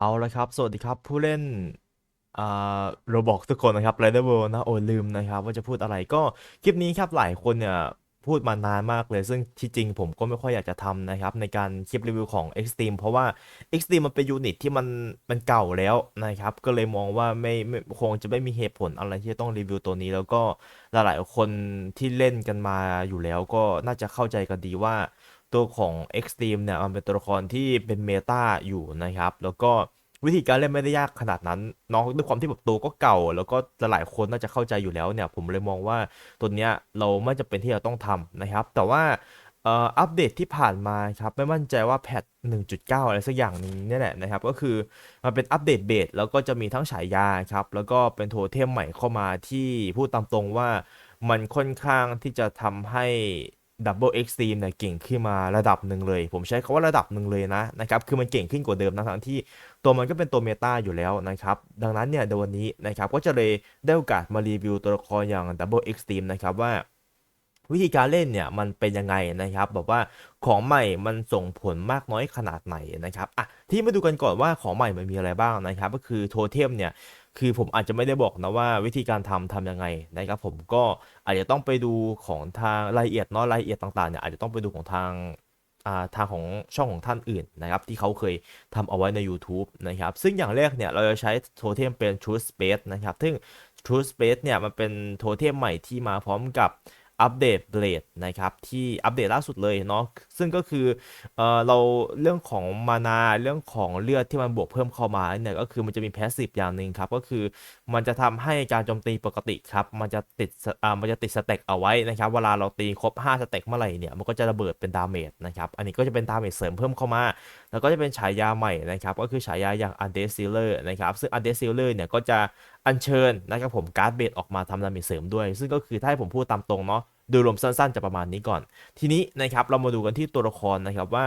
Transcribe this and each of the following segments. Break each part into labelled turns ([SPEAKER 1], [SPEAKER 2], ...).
[SPEAKER 1] เอาละครับ สวัสดีครับผู้เล่นอ่าโรบอกทุกคนนะครับ Rider World นะโอ้ลืมนะครับว่าจะพูดอะไรก็คลิปนี้ครับหลายคนเนี่ยพูดมานานมากเลย ซึ่งที่จริงผมก็ไม่ค่อยอยากจะทำนะครับ ในการคลิปรีวิวของ Extreme เพราะว่า Extreme มันเป็นยูนิตที่มันมันเก่าแล้วนะครับ ก็เลยมองว่าไม่ไม่คงจะไม่มีเหตุผลอะไรที่จะต้องรีวิวตัวนี้ แล้วก็หลายๆคนที่เล่นกันมาอยู่แล้วก็น่าจะเข้าใจกันดีว่า ตัวของ Extreme เนี่ยมันเป็นตัวละครที่เป็นเมตาอยู่นะครับ แล้วก็วิธีการเล่นไม่ได้ยากขนาดนั้นน้องด้วยความที่แบบตัวก็เก่า แล้วก็หลายคนน่าจะเข้าใจอยู่แล้วเนี่ย ผมเลยมองว่าตัวเนี้ยเราไม่จำเป็นที่จะต้องทำนะครับ แต่ว่าอัปเดตที่ผ่านมาครับไม่มั่นใจว่าแพท 1.9 อะไรสักอย่างนึงนี่แหละนะครับ ก็คือมันเป็นอัปเดตเบสแล้วก็จะมีทั้งฉายาครับ แล้วก็เป็นโทเทมใหม่เข้ามาที่พูดตามตรงว่ามันค่อนข้างที่จะทำให้ ดับเบิลเอ็กซ์ตรีมเนี่ยเก่งขึ้นมาระดับหนึ่งเลย ผมใช้คาว่าระดับหนึ่งเลยนะนะครับคือมันเก่งขึ้นกว่าเดิมนะทั้งที่ตัวมันก็เป็นตัวเมตาอยู่แล้วนะครับ ดังนั้นเนี่ยในวันนี้นะครับก็จะเลยได้โอกาสมารีวิวตัวละครอย่าง Double Extreme นะครับว่าวิธีการเล่นเนี่ยมันเป็นยังไงนะครับแบบว่าของใหม่มันส่งผลมากน้อยขนาดไหนนะครับอะที่มาดูกันก่อนว่าของใหม่มันมีอะไรบ้างนะครับ ก็คือโทเทมเนี่ย คือผมอาจจะไม่ได้บอกนะว่าวิธีการทำทำยังไงนะครับผมก็อาจจะต้องไปดูของทางรายละเอียดเนาะรายละเอียดต่างๆเนี่ยอาจจะต้องไปดูของทางาทางของช่องของท่านอื่นนะครับที่เขาเคยทำเอาไว้ใน YouTube นะครับซึ่งอย่างแรกเนี่ยเราจะใช้โทเทมเป็น Truth Space นะครับซึ่ง True Space เนี่ยมันเป็นโทเทมใหม่ที่มาพร้อมกับ อัปเดตเบลดนะครับที่อัปเดตล่าสุดเลยเนาะซึ่งก็คือเออเราเรื่องของมานาเรื่องของเลือดที่มันบวกเพิ่มเข้ามาเนี่ยก็คือมันจะมีแพสซีฟอย่างหนึ่งครับก็คือมันจะทำให้การโจมตีปกติครับมันจะติดอ่ามันจะติดสเต็กเอาไว้นะครับเวลาเราตีครบ5สเต็กเมื่อไหร่เนี่ยมันก็จะระเบิดเป็นดาเมจนะครับอันนี้ก็จะเป็นดาเมจเสริมเพิ่มเข้ามา แล้วก็จะเป็นฉายาใหม่นะครับก็คือฉายาอย่าง u n d e a d Sealer นะครับซึ่ง u n d e a d Sealer เนี่ยก็จะอัญเชิญนะครับผมการ์ดเบสออกมาทำดาเมจเสริมด้วย ซึ่งก็คือถ้าให้ผมพูดตามตรงเนาะโดยรวมสั้นๆจะประมาณนี้ก่อน ทีนี้นะครับเรามาดูกันที่ตัวละครนะครับว่า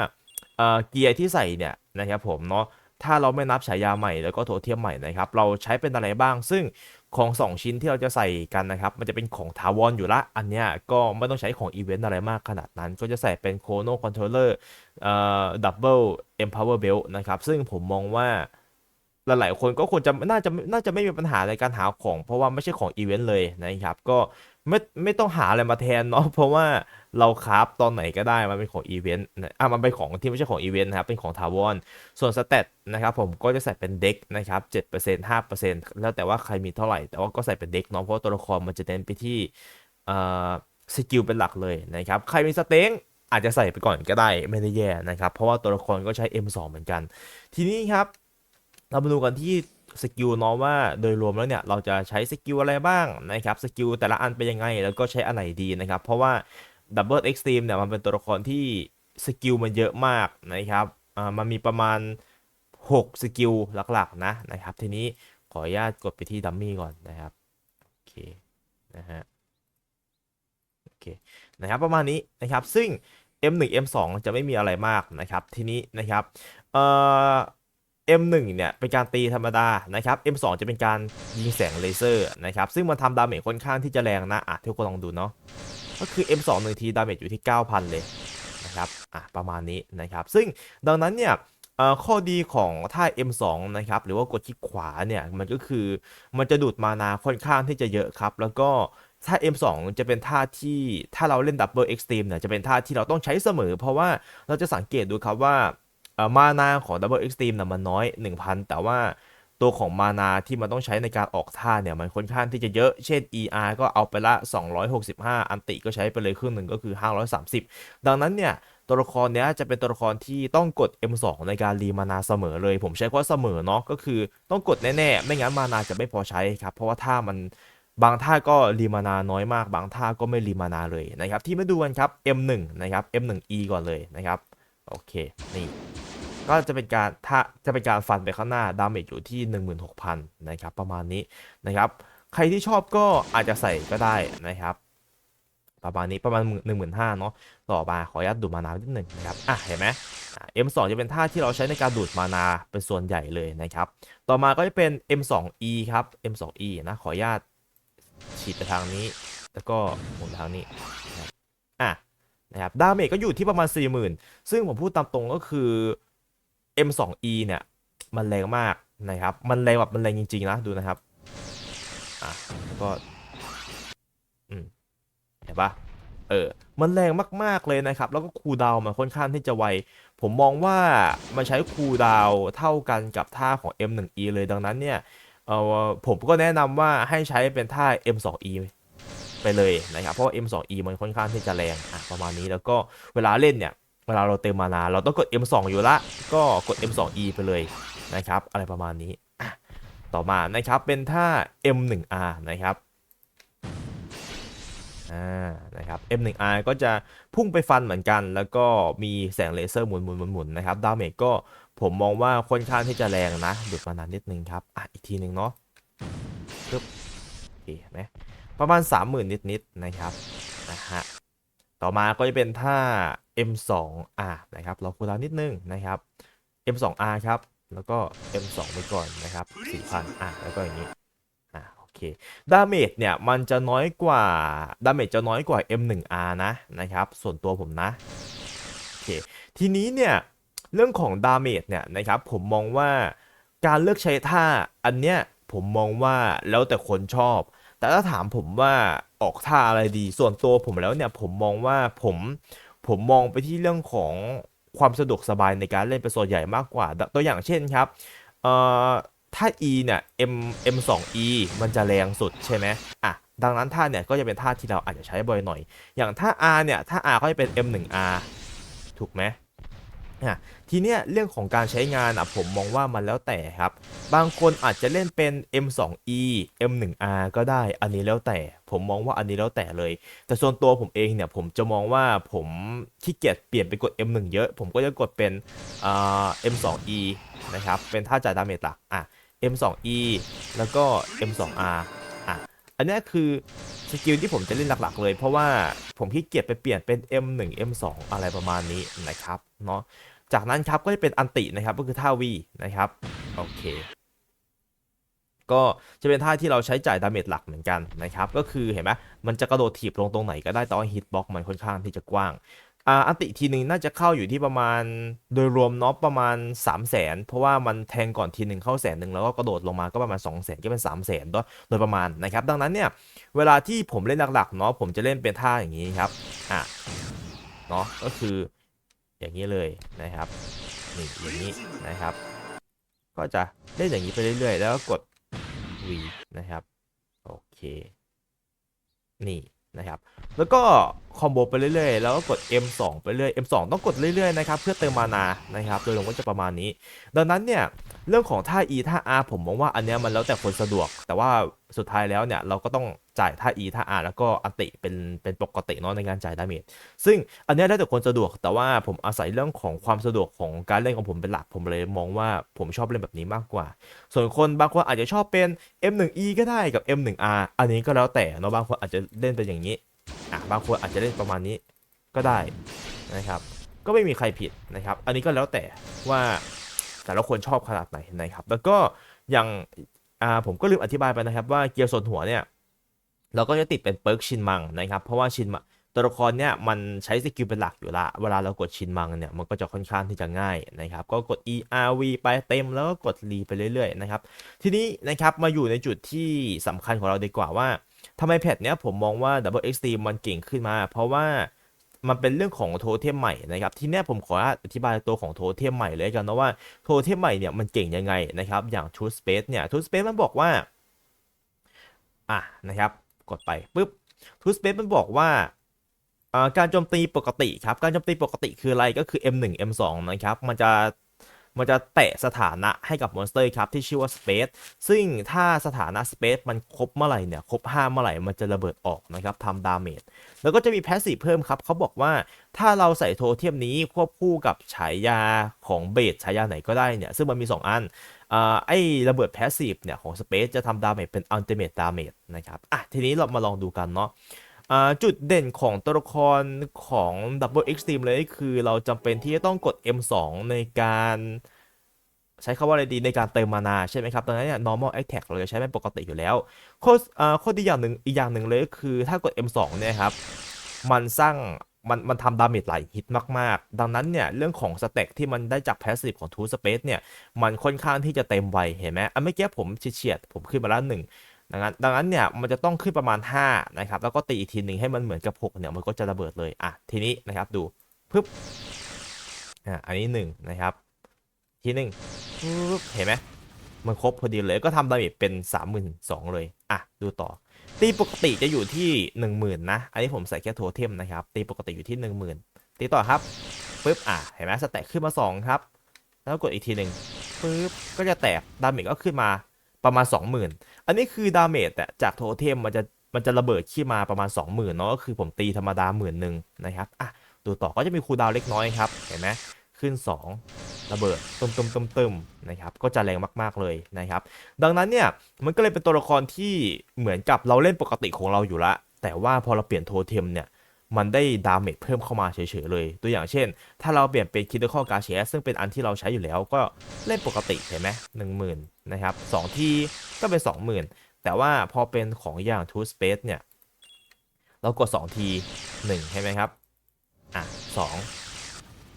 [SPEAKER 1] เเกียร์ที่ใส่เนี่ยนะครับผมเนาะถ้าเราไม่นับฉายาใหม่แล้วก็โทเทียมใหม่นะครับเราใช้เป็นอะไรบ้าง ซึ่งของ 2 ชิ้นที่เราจะใส่กันนะครับมันจะเป็นของถาวรอยู่ละ อันเนี้ยก็ไม่ต้องใช้ของอีเวนต์อะไรมากขนาดนั้น ก็จะใส่เป็นโคโนคอนโทรลเลอร์เอ่อดับเบิลเอ็มพาวเวอร์เบลนะครับซึ่งผมมองว่า หลายๆคนก็ควรจะน่าจะน่าจะไม่มีปัญหาในการหาของ เพราะว่าไม่ใช่ของอีเวนต์เลยนะครับ ก็ไม่ไม่ต้องหาอะไรมาแทนเนาะเพราะว่าเราคราฟตอนไหนก็ได้มันเป็นของอีเวนต์อะมันเป็นของที่ไม่ใช่ของอีเวนต์นะครับเป็นของถาวรส่วนสเตตนะครับผมก็จะใส่เป็นเด็กนะครับ7% 5%แล้วแต่ว่าใครมีเท่าไหร่ แต่ว่าก็ใส่เป็นเด็กเนาะเพราะว่าตัวละครมันจะเน้นไปที่เอ่อสกิลเป็นหลักเลยนะครับใครมีสเต็งอาจจะใส่ไปก่อนก็ได้ไม่ได้แย่นะครับเพราะว่าตัวละครก็ใช้ M2 เหมือนกัน ทีนี้ครับ เรามาดูกันที่สกิลเนาะว่าโดยรวมแล้วเนี่ยเราจะใช้สกิลอะไรบ้างนะครับสกิลแต่ละอันเป็นยังไง แล้วก็ใช้อันไหนดีนะครับ เพราะว่า Double Extreme เนี่ยมันเป็นตัวละครที่สกิลมันเยอะมากนะครับอ่ามันมีประมาณ 6 สกิลหลักๆนะนะครับ ทีนี้ขออนุญาตกดไปที่ดัมมี่ก่อนนะครับโอเคนะฮะโอเคนะครับประมาณนี้นะครับซึ่ง M1 M2 จะไม่มีอะไรมากนะครับ ทีนี้นะครับเอ่อ M1 เนี่ยเป็นการตีธรรมดานะครับ M2 จะเป็นการยิงแสงเลเซอร์นะครับซึ่งมันทำดาเมจค่อนข้างที่จะแรงนะอะทุกคนลองดูเนาะก็คือ M2 หนึ่งทีดาเมจอยู่ที่ 9,000 เลยนะครับอะประมาณนี้นะครับซึ่งดังนั้นเนี่ยข้อดีของท่า M2 นะครับหรือว่ากดคลิกขวาเนี่ยมันก็คือมันจะดูดมานาค่อนข้างที่จะเยอะครับ แล้วก็ท่า M2 จะเป็นท่าที่ถ้าเราเล่น Double Extreme เนี่ยจะเป็นท่าที่เราต้องใช้เสมอ เพราะว่าเราจะสังเกตดูครับว่า มานาของ Double Extreme นะมันน้อย 1,000 แต่ว่าตัวของมานาที่มันต้องใช้ในการออกท่าเนี่ย มันค่อนข้างที่จะเยอะ เช่น ER ก็เอาไปละ 265 อันติก็ใช้ไปเลยครึ่งหนึ่งก็คือ 530 ดังนั้นเนี่ยตัวละครเนี้ยจะเป็นตัวละครที่ต้องกด M2 ในการรีมานาเสมอเลย ผมใช้คำว่าเสมอเนาะก็คือต้องกดแน่ๆ ไม่งั้นมานาจะไม่พอใช้ครับ เพราะว่าท่ามันบางท่าก็รีมานาน้อยมาก บางท่าก็ไม่รีมานาเลยนะครับที่มาดูกันครับ M1 นะครับ M1E ก่อนเลยนะครับ โอเค นี่ ก็จะเป็นการถ้าจะเป็นการฟันไปข้างหน้าดาเมจอยู่ที่ 16,000 นะครับ ประมาณนี้นะครับ ใครที่ชอบก็อาจจะใส่ก็ได้นะครับ ประมาณนี้ประมาณ 15,000เนาะต่อมาขออนุญาตดูมานานิดหนึ่งนะครับอะเห็นไหมอะ M2 จะเป็นท่าที่เราใช้ในการดูดมานาเป็นส่วนใหญ่เลยนะครับ ต่อมาก็จะเป็น M2E ครับ M2E นะขออนุญาตฉีดไปทางนี้ แล้วก็หมุนทางนี้อะ นะครับดาเมจก็อยู่ที่ประมาณ 40,000 ซึ่งผมพูดตามตรงก็คือ M2E เนี่ย มันแรงมากนะครับ มันแรงแบบมันแรงจริง ๆ นะ ดูนะครับ อะแล้วก็ อืม เห็นปะเออ มันแรงมาก ๆ เลยนะครับ แล้วก็คูดาวมันค่อนข้างที่จะไว ผมมองว่ามันใช้คูดาวเท่ากันกับท่าของ M1E เลยดังนั้นเนี่ย เออผมก็แนะนำว่าให้ใช้เป็นท่า M2E ไปเลยนะครับเพราะ M2E มันค่อนข้างที่จะแรงอะประมาณนี้แล้วก็เวลาเล่นเนี่ยเวลาเราเติมมานาเราต้องกด M2 อยู่ละก็กด M2E ไปเลยนะครับอะไรประมาณนี้ต่อมานะครับเป็นท่า M1R นะครับอ่านะครับ M1R ก็จะพุ่งไปฟันเหมือนกัน แล้วก็มีแสงเลเซอร์หมุนหมุนหมุนหมุนนะครับดาเมจก็ผมมองว่าค่อนข้างที่จะแรงนะดุดมานานนิดนึงครับอะอีกทีหนึ่งเนาะปึ๊บโอเคเห็นไหม ประมาณ 30,000 นิดๆนะครับนะฮะต่อมาก็จะเป็นท่า M2R นะครับเราคูลดาวน์นิดนึงนะครับ M2R ครับแล้วก็ M2 ไปก่อนนะครับ4,000อะแล้วก็อย่างนี้อะโอเคดาเมจเนี่ยมันจะน้อยกว่าดาเมจจะน้อยกว่า M1R นะนะครับ ส่วนตัวผมนะโอเคทีนี้เนี่ยเรื่องของดาเมจเนี่ยนะครับผมมองว่าการเลือกใช้ท่าอันเนี้ยผมมองว่าแล้วแต่คนชอบ แต่ถ้าถามผมว่าออกท่าอะไรดี ส่วนตัวผมแล้วเนี่ยผมมองว่าผมผมมองไปที่เรื่องของความสะดวกสบายในการเล่นเป็นส่วนใหญ่มากกว่า ตัวอย่างเช่นครับเอ่อถ้า E เนี่ย M M2E มันจะแรงสุดใช่ไหมอะดังนั้นท่าเนี่ยก็จะเป็นท่าที่เราอาจจะใช้บ่อยหน่อย อย่างท่า R เนี่ยถ้า R ก็จะเป็น M1R ถูกไหม อะทีเนี้ยเรื่องของการใช้งานอะผมมองว่ามันแล้วแต่ครับ บางคนอาจจะเล่นเป็น M2E M1R ก็ได้อันนี้แล้วแต่ผมมองว่าอันนี้แล้วแต่เลย แต่ส่วนตัวผมเองเนี่ยผมจะมองว่าผมขี้เกียจเปลี่ยนไปกด M1 เยอะ ผมก็จะกดเป็นอ่า M2E นะครับเป็นท่าจ่ายดาเมจหลักอะ M2E แล้วก็ M2R อะอันนี้คือสกิลที่ผมจะเล่นหลักๆเลย เพราะว่าผมขี้เกียจไปเปลี่ยนเป็น M1 M2 อะไรประมาณนี้นะครับเนาะ จากนั้นครับก็จะเป็นอันตินะครับก็คือท่าวีนะครับโอเคก็จะเป็นท่าที่เราใช้จ่ายดาเมจหลักเหมือนกันนะครับก็คือเห็นไหมมันจะกระโดดถีบลงตรงไหนก็ได้แต่ว่าฮิตบ็อกมันค่อนข้างที่จะกว้างอ่าอันติทีหนึ่งน่าจะเข้าอยู่ที่ประมาณโดยรวมเนาะประมาณ 3 0 0แสนเพราะว่ามันแทงก่อนทีหนึ่งเข้าแสนหนึ่งแล้วก็กระโดดลงมาก็ประมาณ 2 0 0แสนก็เป็น 3 0 0แสนโดยประมาณนะครับดังนั้นเนี่ยเวลาที่ผมเล่นหลักๆเนาะผมจะเล่นเป็นท่าอย่างนี้ครับอะเนาะก็คือ อย่างนี้เลยนะครับนี่อย่างนี้นะครับ ก็จะเล่นอย่างนี้ไปเรื่อยๆ แล้วก็กด V นะครับ โอเค นี่นะครับ แล้วก็คอมโบไปเรื่อยๆ แล้วก็กด M2 ไปเรื่อย M2 ต้องกดเรื่อยๆ นะครับ เพื่อเติมมานา นะครับ โดยรวมก็จะประมาณนี้ ดังนั้นเนี่ย เรื่องของท่า E ท่า R ผมมองว่าอันเนี้ยมันแล้วแต่คนสะดวก แต่ว่าสุดท้ายแล้วเนี่ยเราก็ต้องจ่ายท่า E ท่า R แล้วก็อัติเป็นเป็นปกติเนาะในการจ่ายดาเมจซึ่งอันเนี้ยแล้วแต่คนสะดวก แต่ว่าผมอาศัยเรื่องของความสะดวกของการเล่นของผมเป็นหลักผมเลยมองว่าผมชอบเล่นแบบนี้มากกว่า ส่วนคนบางคนอาจจะชอบเป็น M1E ก็ได้กับ M1R อันนี้ก็แล้วแต่เนาะบางคนอาจจะเล่นเป็นอย่างนี้อะบางคนอาจจะเล่นประมาณนี้ก็ได้นะครับ ก็ไม่มีใครผิดนะครับ อันนี้ก็แล้วแต่ว่า แต่ละคนชอบขนาดไหนนะครับแล้วก็อย่างผมก็ลืมอธิบายไปนะครับว่าเกียร์ส่วนหัวเนี่ยเราก็จะติดเป็นเปิร์กชินมังนะครับเพราะว่าชินมังตัวละครเนี่ยมันใช้สกิลเป็นหลักอยู่ละ เวลาเรากดชินมังเนี่ยมันก็จะค่อนข้างที่จะง่ายนะครับก็กด E R V ไปเต็มแล้วก็กดรีไปเรื่อยๆนะครับทีนี้นะครับมาอยู่ในจุดที่สำคัญของเราดีกว่าว่าทำไมแพทเนี้ยผมมองว่า Double Extreme มันเก่งขึ้นมา เพราะว่า มันเป็นเรื่องของโทเทมใหม่นะครับทีเนี้ผมขออธิบายตัวของโทเทมใหม่เลยกันนะว่าโทเทมใหม่เนี่ยมันเก่งยังไงนะครับอย่างทูสเปซเนี่ยทูสเปซมันบอกว่าอะนะครับกดไปปุ๊บทูสเปซมันบอกว่าอ่าการโจมตีปกติครับ การโจมตีปกติคืออะไรก็คือ M1 M2 นะครับ มันจะ มันจะแตะสถานะให้กับมอนสเตอร์ครับที่ชื่อว่า Space ซึ่งถ้าสถานะ Space มันครบเมื่อไหร่เนี่ยครบ5เมื่อไหร่มันจะระเบิดออกนะครับทำดาเมจแล้วก็จะมีแพสซีฟเพิ่มครับเขาบอกว่าถ้าเราใส่โทเทียมนี้ควบคู่กับฉายาของเบสฉายาไหนก็ได้เนี่ยซึ่งมันมี 2 อันอไอ้ระเบิดแพสซีฟเนี่ยของ Space จะทำดาเมจเป็น Ultimate Damage นะครับอะทีนี้เรามาลองดูกันเนาะ จุดเด่นของตัวละครของ Double Extreme เลยคือเราจำเป็นที่จะต้องกด M2 ในการใช้คำว่าอะไรดีในการเติมมานาใช่ไหมครับดังนั้นเนี่ย normal attack เราจะใช้เป็นปกติอยู่แล้วข้อข้อดีอย่างหนึ่งอีกอย่างหนึ่งเลยก็คือถ้ากด M2 เนี่ยครับ มันสร้างมันมันทำดาเมจหลายฮิตมาก ๆ ดังนั้นเนี่ย เรื่องของสเต็กที่มันได้จากแพสซีฟของทูสเปซเนี่ย มันค่อนข้างที่จะเต็มไวเห็นไหมอันเมื่อกี้ผมเฉียดผมขึ้นมาแล้วหนึ่ง ดังนั้นดังนั้นเนี่ยมันจะต้องขึ้นประมาณ5นะครับแล้วก็ตีอีกทีหนึ่งให้มันเหมือนกับ6เนี่ยมันก็จะระเบิดเลยอะทีนี้นะครับดูปึ๊บอะอันนี้1นะครับทีหนึ่งปึ๊บเห็นไหมมันครบพอดีเลยก็ทำดาเมจเป็น 32,000เลยอะดูต่อ ตีปกติจะอยู่ที่ 10,000นะอันนี้ผมใส่แค่โทเทมนะครับตีปกติอยู่ที่ 10,000 ตีต่อครับปึ๊บอะเห็นไหมสแต็กขึ้นมา2ครับแล้วกดอีกทีหนึ่งปึ๊บก็จะแตกดาเมจก็ขึ้นมา ประมาณ 20,000 อันนี้คือดาเมจแต่จากโทเทมมันจะมันจะระเบิดขึ้นมาประมาณ 20,000เนาะก็คือผมตีธรรมดาหมื่นหนึ่งนะครับอะดูต่อก็จะมีคูดาวเล็กน้อยครับเห็นไหมขึ้น 2 ระเบิดตึมตึมตึมตึมนะครับก็จะแรงมากๆเลยนะครับ ดังนั้นเนี่ยมันก็เลยเป็นตัวละครที่เหมือนกับเราเล่นปกติของเราอยู่ละแต่ว่าพอเราเปลี่ยนโทเทมเนี่ยมันได้ดาเมจเพิ่มเข้ามาเฉยๆเลย ตัวอย่างเช่น ถ้าเราเปลี่ยนเป็นคิดข้อกาเชซึ่งเป็นอันที่เราใช้อยู่แล้วก็เล่นปกติเห็นไหมหนึ่งหมื่น นะครับสองทีก็เป็นสองหมื่นแต่ว่าพอเป็นของอย่างทูสเปซเนี่ย เรากดสองทีหนึ่งใช่ไหมครับ อะสอง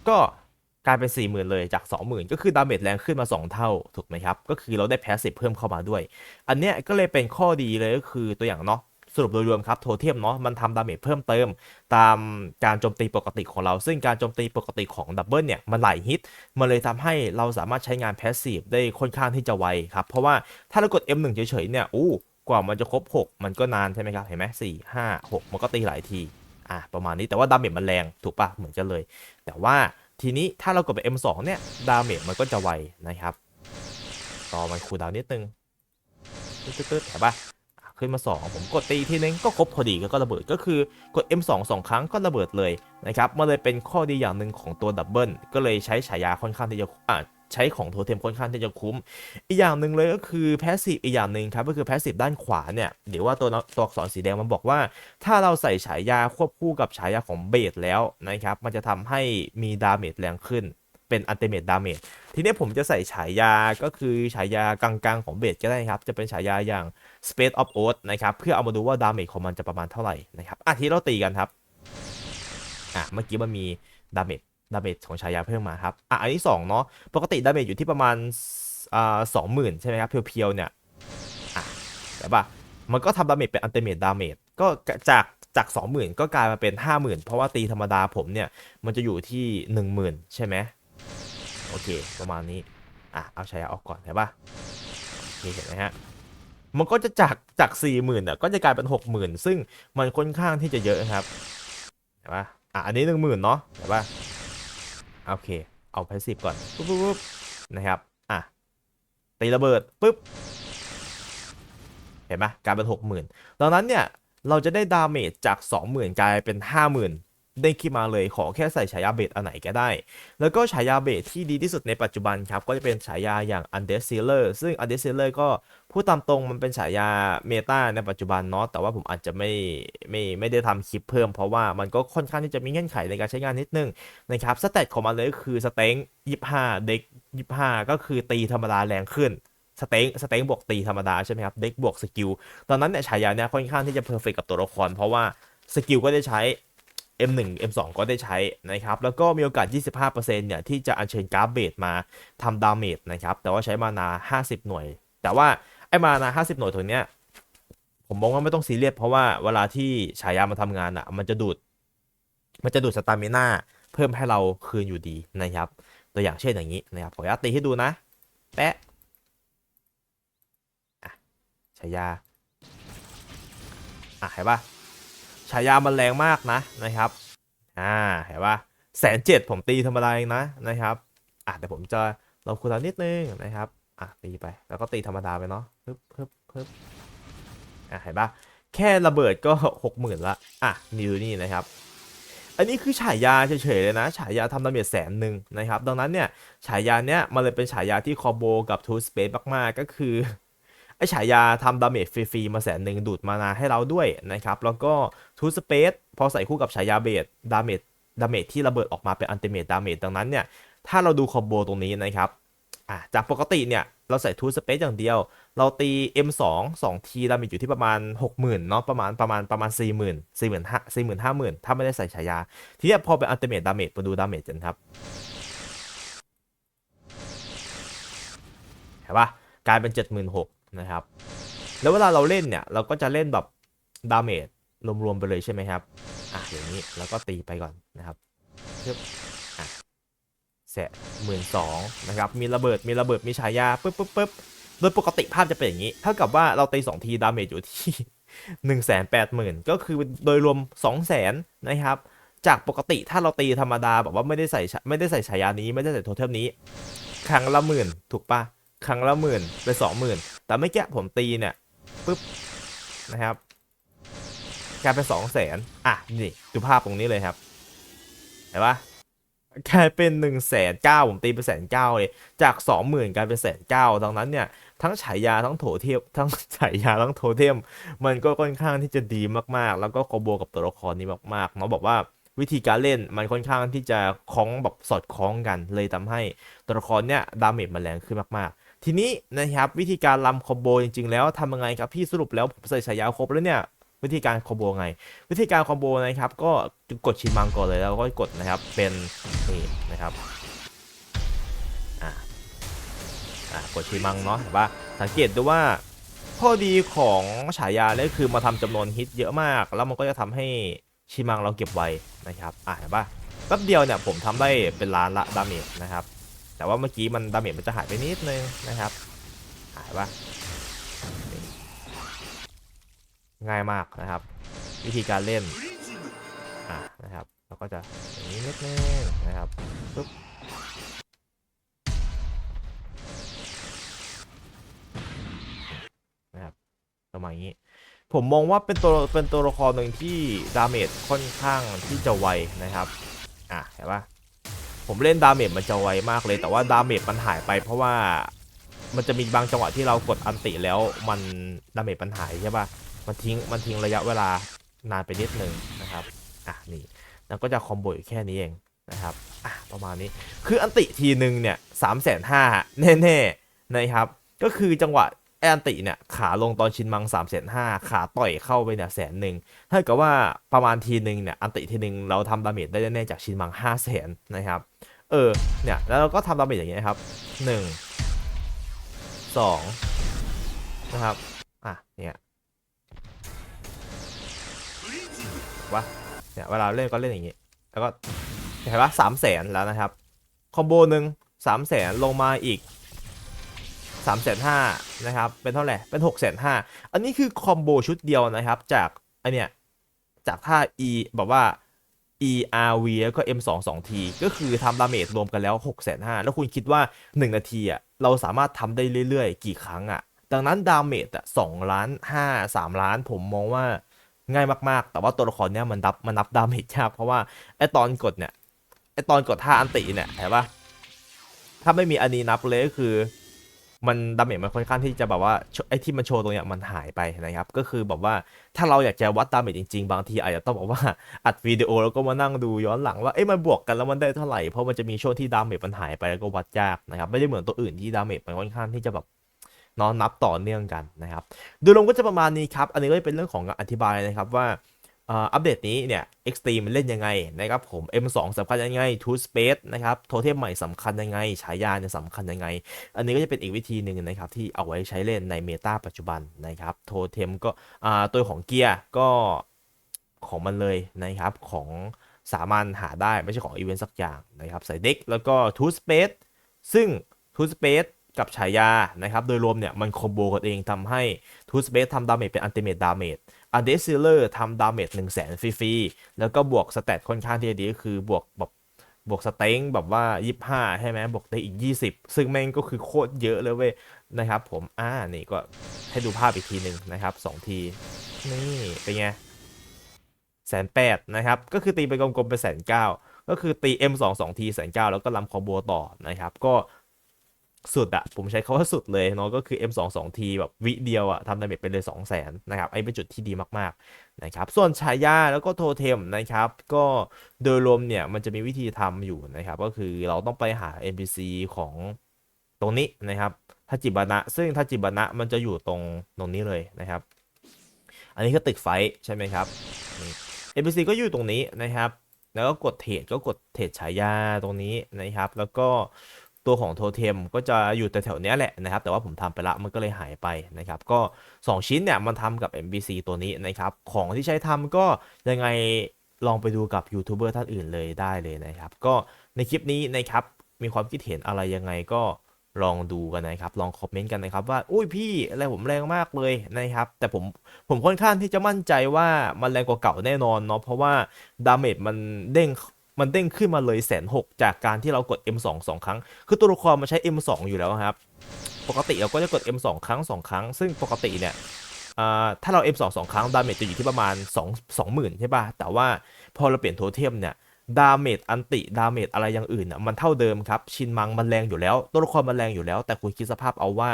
[SPEAKER 1] ก็กลายเป็น 4 0,000 เลยจาก 20,000 ก็คือดาเมจแรงขึ้นมา 2 เท่า ถูกไหมครับ ก็คือเราได้แพสซีฟเพิ่มเข้ามาด้วย อันเนี้ยก็เลยเป็นข้อดีเลยก็คือตัวอย่างเนาะ สรุปโดยรวมครับโทเทมเนาะมันทำดาเมจเพิ่มเติม ตามการโจมตีปกติของเรา ซึ่งการโจมตีปกติของดับเบิลเนี่ย มันหลายฮิต มันเลยทำให้เราสามารถใช้งานแพสซีฟได้ค่อนข้างที่จะไวครับ เพราะว่าถ้าเรากด M1 เฉยๆเนี่ยอู้กว่ามันจะครบ 6 มันก็นานใช่ไหมครับ เห็นไหมสี่ห้าหกมันก็ตีหลายทีอะประมาณนี้แต่ว่าดาเมจมันแรงถูกปะเหมือนกันเลย แต่ว่าทีนี้ถ้าเรากดไป M2 เนี่ยดาเมจมันก็จะไวนะครับ ต่อมันคูลดาวนิดนึงตึ๊ดๆเห็นปะ ขึ้นมา 2 ผมกดตีทีนึงก็ครบพอดีก็ระเบิดก็คือกด M2 2 ครั้งก็ระเบิดเลยนะครับมันเลยเป็นข้อดีอย่างหนึ่งของตัวดับเบิลก็เลยใช้ฉายาค่อนข้างที่จะอะใช้ของโทเทมค่อนข้างที่จะคุ้ม อีกอย่างหนึ่งเลยก็คือแพสซีฟอีกอย่างหนึ่งครับก็คือแพสซีฟด้านขวาเนี่ยเดี๋ยวว่าตัวตัวอักษรสีแดงมันบอกว่า ถ้าเราใส่ฉายาควบคู่กับฉายาของเบสแล้วนะครับมันจะทำให้มีดาเมจแรงขึ้น เป็นอันเตเม e ดาเมจทีนี้ผมจะใส่ฉายาก็คือฉายากลางๆของเบสก็ได้ครับ จะเป็นฉายาอย่าง Space of Oath นะครับ เพื่อเอามาดูว่าดาเมจของมันจะประมาณเท่าไหร่นะครับอะทีเราตีกันครับอะเมื่อกี้มันมีดาเมจดาเมจของฉายาเพิ่มมาครับอะอันที่2เนาะปกติดาเมจอยู่ที่ประมาณอ่าสองหมื่นใช่ไหมครับเพียวๆเนี่ยอะแต่ป่ะมันก็ทำดาเมจเป็นอันเต m ม t ดาเมจก็จากจาก 20,000 ก็กลายมาเป็น 50,000 เพราะว่าตีธรรมดาผมเนี่ย มันจะอยู่ที่ 10,000 ใช่ไหม โอเค ประมาณนี้ อะ เอาใช้ออกก่อนใช่ปะโอเคเห็นไหมฮะ มันก็จะจากจาก40,000อะก็จะกลายเป็น60,000ซึ่งมันค่อนข้างที่จะเยอะครับเห็นปะอะ อันนี้10,000เนาะเห็นปะโอเค เอาพาสซีฟก่อนปุ๊บปุ๊บปุ๊บนะครับ อะ ตีระเบิดปุ๊บ เห็นไหมกลายเป็นหกหมื่นดังนั้นเนี่ย เราจะได้ดาเมจจาก20,000กลายเป็น50,000 ได้ขึ้นมาเลยขอแค่ใส่ฉายาเบสอันไหนก็ได้ แล้วก็ฉายาเบสที่ดีที่สุดในปัจจุบันครับ ก็จะเป็นฉายาอย่าง u n d e a d Sealer ซึ่ง u n d e a d Sealer ก็พูดตามตรงมันเป็นฉายาเมตาในปัจจุบันเนาะแต่ว่าผมอาจจะไม่ไม่ไม่ได้ทำคลิปเพิ่มเพราะว่ามันก็ค่อนข้างที่จะมีเงื่อนไขในการใช้งานนิดนึงนะครับสเตตของมันเลยก็คือสเต็ง25เด็ก25ก็คือตีธรรมดาแรงขึ้นสเต็งสเต็งบวกตีธรรมดาใช่ไหมครับเด็กบวกสกิลตอนนั้นเนี่ยฉายาเนี่ยค่อนข้างที่จะเพอร์เฟกกับตัวละครเพราะว่าสกิลก็ได้ใช้ M1 M2 ก็ได้ใช้นะครับ แล้วก็มีโอกาส 25%เนี่ย ที่จะอัญเชิญกราฟเบสมาทำดาเมจนะครับ แต่ว่าใช้มานา 50 หน่วย แต่ว่าไอ้มานา 50 หน่วยตัวเนี้ย ผมมองว่าไม่ต้องซีเรียสเพราะว่าเวลาที่ฉายามาทำงานอะ มันจะดูด มันจะดูดสตามิน่าเพิ่มให้เราคืนอยู่ดีนะครับ ตัวอย่างเช่นอย่างนี้นะครับ ขออนุญาตตีให้ดูนะ แปะฉายา อะเห็นปะ ฉายามันแรงมากนะนะครับอ่าเห็นปะแสนเจ็ดผมตีธรรมดาเองนะนะครับอะแต่ผมจะลองคูณนิดนึงนะครับอะตีไปแล้วก็ตีธรรมดาไปเนาะปึ๊บปึ๊บปึ๊บอะเห็นปะแค่ระเบิดก็หกหมื่นละอะนิวนี่นะครับอันนี้คือฉายาเฉยๆเลยนะฉายาทำดาเมจแสนหนึ่งนะครับ ดังนั้นเนี่ยฉายาเนี้ยมันเลยเป็นฉายาที่คอมโบกับทูสเปซมากๆก็คือ ไอฉายาทำดาเมจฟรีๆมาแสนหนึ่งดูดมานาให้เราด้วยนะครับแล้วก็ทูสเปซพอใส่คู่กับฉายาเบสดาเมจดาเมจที่ระเบิดออกมาเป็นอันติเมตดาเมจดังนั้นเนี่ยถ้าเราดูคอมโบตรงนี้นะครับอะจากปกติเนี่ยเราใส่ทูสเปซอย่างเดียว เราตี M2 2ทีดาเมจอยู่ที่ประมาณ 60,000เนาะประมาณประมาณประมาณ 40,000 45,000 40,000 50,000 ถ้าไม่ได้ใส่ฉายา ทีนี้พอเป็นอัลติเมทดาเมจมาดูดาเมจกันครับเห็นปะกลายเป็น 76,000 นะครับ แล้วเวลาเราเล่นเนี่ยเราก็จะเล่นแบบดาเมจรวมๆไปเลยใช่ไหมครับ อะอย่างนี้แล้วก็ตีไปก่อนนะครับปึ๊บอะแสะหมื่นสองนะครับ มีระเบิด มีระเบิด มีฉายาปึ๊บปึ๊บปึ๊บโดยปกติภาพจะเป็นอย่างนี้ เท่ากับว่าเราตีสองทีดาเมจอยู่ที่หนึ่งแสนแปดหมื่นก็คือโดยรวมสองแสนนะครับ จากปกติถ้าเราตีธรรมดาแบบว่าไม่ได้ใส่ไม่ได้ใส่ฉายานี้ ไม่ได้ใส่โทเทมนี้ ครั้งละหมื่นถูกปะครั้งละหมื่นเป็นสองหมื่น แต่ไม่แก้ผมตีเนี่ยปึ๊บนะครับกลายเป็นสองแสนอะนี่ดูภาพตรงนี้เลยครับเห็นปะกลายเป็นหนึ่งแสนเก้าผมตีเป็นแสนเก้าเลย จากสองหมื่นกลายเป็นแสนเก้าดังนั้นเนี่ย ทั้งฉายาทั้งโถเทียมทั้งฉายาทั้งโถเทม มันก็ค่อนข้างที่จะดีมากๆ แล้วก็คอมโบกับตัวละครนี้มากๆเนาะบอกว่าวิธีการเล่นมันค่อนข้างที่จะคล้องแบบสอดคล้องกัน เลยทำให้ตัวละครเนี่ยดาเมจมันแรงขึ้นมากๆ ทีนี้นะครับวิธีการลำคอมโบจริงๆ แล้วทำยังไงครับพี่สรุปแล้วผมใส่ฉายาครบแล้วเนี่ยวิธีการคอมโบไง วิธีการคอมโบนะครับ ก็กดชินมังก่อนเลยแล้วก็กดนะครับเป็นนี่นะครับอ่าอ่ากดชินมังเนาะเห็นปะสังเกตดูว่าข้อดีของฉายาเนี่ยคือมาทำจำนวนฮิตเยอะมาก แล้วมันก็จะทำให้ชิมังเราเก็บไว้นะครับอะเห็นปะแป๊บเดียวเนี่ยผมทำได้เป็นล้านละดาเมจนะครับ แต่ว่าเมื่อกี้มันดาเมจมันจะหายไปนิดนึงนะครับ หายปะง่ายมากนะครับ วิธีการเล่นอะนะครับเราก็จะอย่างนี้นิดนึงนะครับปึ๊บประมาณนี้ผมมองว่าเป็นตัวเป็นตัวละครหนึ่งที่ดาเมจค่อนข้างที่จะไวนะครับ อะเห็นปะ ผมเล่นดาเมจมันจะไวมากเลย แต่ว่าดาเมจมันหายไป เพราะว่ามันจะมีบางจังหวะที่เรากดอันติแล้วมันดาเมจมันหายใช่ปะมันทิ้งมันทิ้งระยะเวลานานไปนิดนึงนะครับอะนี่แล้วก็จะคอมโบอยู่แค่นี้เองนะครับอะประมาณนี้คืออันติทีหนึ่งเนี่ยสามแสนห้าแน่ๆนะครับก็คือจังหวะ แอนติเนี่ยขาลงตอนชินมัง3ามแสนห้าขาต่อยเข้าไปเนี่ยแสนหนึ่งถ้าเกิดว่าประมาณทีหนึ่งเนี่ยอันติทีหนึ่งเราทำดาเมจได้แน่จากชินมัง5 0 0แสนนะครับ เออเนี่ยแล้วเราก็ทำดาเมจอย่างเงี้ยครับ1 2นะครับอะเนี่ยว่าเนี่ยเวลาเล่นก็เล่นอย่างงี้ แล้วก็เห็นปะสามแสนแล้วนะครับคอมโบหนึ่งสามแสนลงมาอีก 3 5 0 0 0นห้านะครับ เป็นเท่าไหร่ เป็น6 5 0 0 0อันนี้คือคอมโบชุดเดียวนะครับ จากไอเนี้ยจากท่า E แบบว่า ERV แล้วก็ M2 2T ก็คือทำดาเมจรวมกันแล้ว 6 5 0 0 0แล้วคุณคิดว่า 1 นาทีอะเราสามารถทำได้เรื่อยๆ กี่ครั้งอะ ดังนั้นดาเมจอะ2ล้าน5 3ล้านผมมองว่าง่ายมากๆ แต่ว่าตัวละครเนี้ยมันนับมันนับดาเมจยากเพราะว่าไอตอนกดเนี่ยไอตอนกดท่าอันติเนี่ยเห็นปะถ้าไม่มีอันนี้นับเลยก็คือ มันดาเมจมันค่อนข้างที่จะแบบว่าไอ้ที่มันโชว์ตรงเนี้ยมันหายไปนะครับ ก็คือแบบว่าถ้าเราอยากจะวัดดาเมจจริงๆ บางทีอาจจะต้องบอกว่าอัดวิดีโอแล้วก็มานั่งดูย้อนหลังว่าเอ้มันบวกกันแล้วมันได้เท่าไหร่เพราะมันจะมีช่วงที่ดาเมจมันหายไปแล้วก็วัดยากนะครับไม่ได้เหมือนตัวอื่นที่ดาเมจมันค่อนข้างที่จะแบบนอนนับต่อเนื่องกันนะครับโดยรวมก็จะประมาณนี้ครับ อันนี้ก็เป็นเรื่องของการอธิบายนะครับว่า อ่ออัปเดตนี้เนี่ย Extreme มันเล่นยังไงนะครับผม M2 สำคัญยังไง Two Space นะครับโทเทมใหม่สำคัญยังไง ฉายาเนี่ยสำคัญยังไง อันนี้ก็จะเป็นอีกวิธีหนึ่งนะครับที่เอาไว้ใช้เล่นในเมตาปัจจุบันนะครับโทเทมก็อ่าตัวของเกียร์ก็ของมันเลยนะครับของสามัญหาได้ไม่ใช่ของอีเวนต์สักอย่างนะครับใส่เด็กแล้วก็ Two Space ซึ่ง Two Space กับฉายานะครับโดยรวมเนี่ยมันคอมโบกันเองทำให้ Two Space ทำดาเมจเป็นอันติเมตดาเมจ อเดซิเลอร์ทำดาเมจหนึ่งแสนฟรีๆแล้วก็บวกสเตตค่อนข้างที่จะดีก็คือบวกแบบบวกสเต็งแบบว่า 25 ใช่ไหมบวกได้อีก 20 ซึ่งแม่งก็คือโคตรเยอะเลยเว้ยนะครับผม อ่า นี่ก็ให้ดูภาพอีกทีหนึ่งนะครับ 2 ที นี่ เป็นไงแสนแปดนะครับ ก็คือตีไปกลมๆเป็นแสนเก้าก็คือตี M2 2ทีแสนเก้าแล้วก็ลำคอมโบต่อนะครับ ก็ สุดอะผมใช้คาว่าสุดเลยเนาะก็คือ M2 2ทีแบบวิเดียวอะทำดาเมจไปเลย 2 0 0 0 0นนะครับไอ้เป็นจุดที่ดีมากๆนะครับส่วนฉายาแล้วก็โทเทมนะครับก็โดยรวมเนี่ยมันจะมีวิธีทำอยู่นะครับก็คือเราต้องไปหา NPC ของตรงนี้นะครับทาจิบานะซึ่งทาจิบานะมันจะอยู่ตรงตรงนี้เลยนะครับ อันนี้คือตึกไฟใช่ไหมครับ NPC ก็อยู่ตรงนี้นะครับ แล้วก็กดเทรดก็กดเทรดฉายาตรงนี้นะครับ แล้วก็ ตัวของโทเทมก็จะอยู่แต่แถวๆเนี้ยแหละนะครับ แต่ว่าผมทำไปละมันก็เลยหายไปนะครับ ก็ 2 ชิ้นเนี่ยมันทำกับ NPC ตัวนี้นะครับ ของที่ใช้ทำก็ยังไงลองไปดูกับยูทูบเบอร์ท่านอื่นเลยได้เลยนะครับ ก็ในคลิปนี้นะครับมีความคิดเห็นอะไรยังไงก็ลองดูกันนะครับ ลองคอมเมนต์กันนะครับว่า อุ้ยพี่อะไรผมแรงมากเลยนะครับ แต่ผมผมค่อนข้างที่จะมั่นใจว่ามันแรงกว่าเก่าแน่นอนเนาะ เพราะว่าดาเมจมันเด้ง มันเด้งขึ้นมาเลยแสนหกจากการที่เรากด M2 สองครั้ง คือตัวละครมันใช้ M2 อยู่แล้วครับ ปกติเราก็จะกด M2 ครั้ง 2 ครั้ง ซึ่งปกติเนี่ยถ้าเรา M2 2 ครั้ง ดาเมจจะอยู่ที่ประมาณ 2 20,000 ใช่ป่ะ แต่ว่าพอเราเปลี่ยนโทเทมเนี่ย ดาเมจอันติ ดาเมจอะไรอย่างอื่นอะมันเท่าเดิมครับ ชินมังมันแรงอยู่แล้ว ตัวละครมันแรงอยู่แล้ว แต่คุณคิดสภาพเอาว่า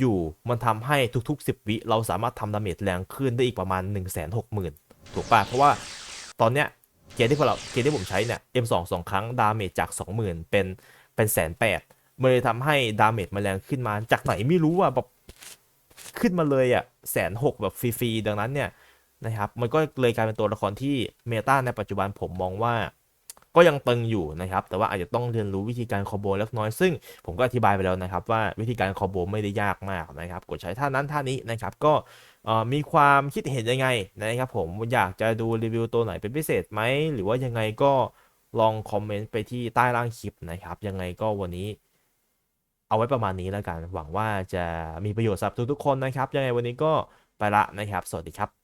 [SPEAKER 1] อยู่ๆ มันทำให้ทุกๆ 10 วิ เราสามารถทำดาเมจแรงขึ้นได้อีกประมาณ 1 6 0 0 0 0 ถูกป่ะ เพราะว่าตอนเนี้ย เกมที่พวกเราเกมที่ผมใช้เนี่ย M2 2ครั้งดาเมจจาก 20,000 เป็นเป็นแสนแปดมันเลยทำให้ดาเมจมันแรงขึ้นมาจากไหนไม่รู้อะแบบขึ้นมาเลยอะแสนหกแบบฟรีๆดังนั้นเนี่ยนะครับมันก็เลยกลายเป็นตัวละครที่เมตาในปัจจุบันผมมองว่าก็ยังตึงอยู่นะครับ แต่ว่าอาจจะต้องเรียนรู้วิธีการคอโบเล็กน้อย ซึ่งผมก็อธิบายไปแล้วนะครับว่าวิธีการคอโบไม่ได้ยากมากนะครับ กดใช้ท่านั้นท่านี้นะครับ ก็ มีความคิดเห็นยังไงนะครับผมอยากจะดูรีวิวตัวไหนเป็นพิเศษไหม หรือว่ายังไงก็ลองคอมเมนต์ไปที่ใต้ล่างคลิปนะครับ ยังไงก็วันนี้เอาไว้ประมาณนี้แล้วกัน หวังว่าจะมีประโยชน์สำหรับทุกๆคนนะครับ ยังไงวันนี้ก็ไปละนะครับ สวัสดีครับ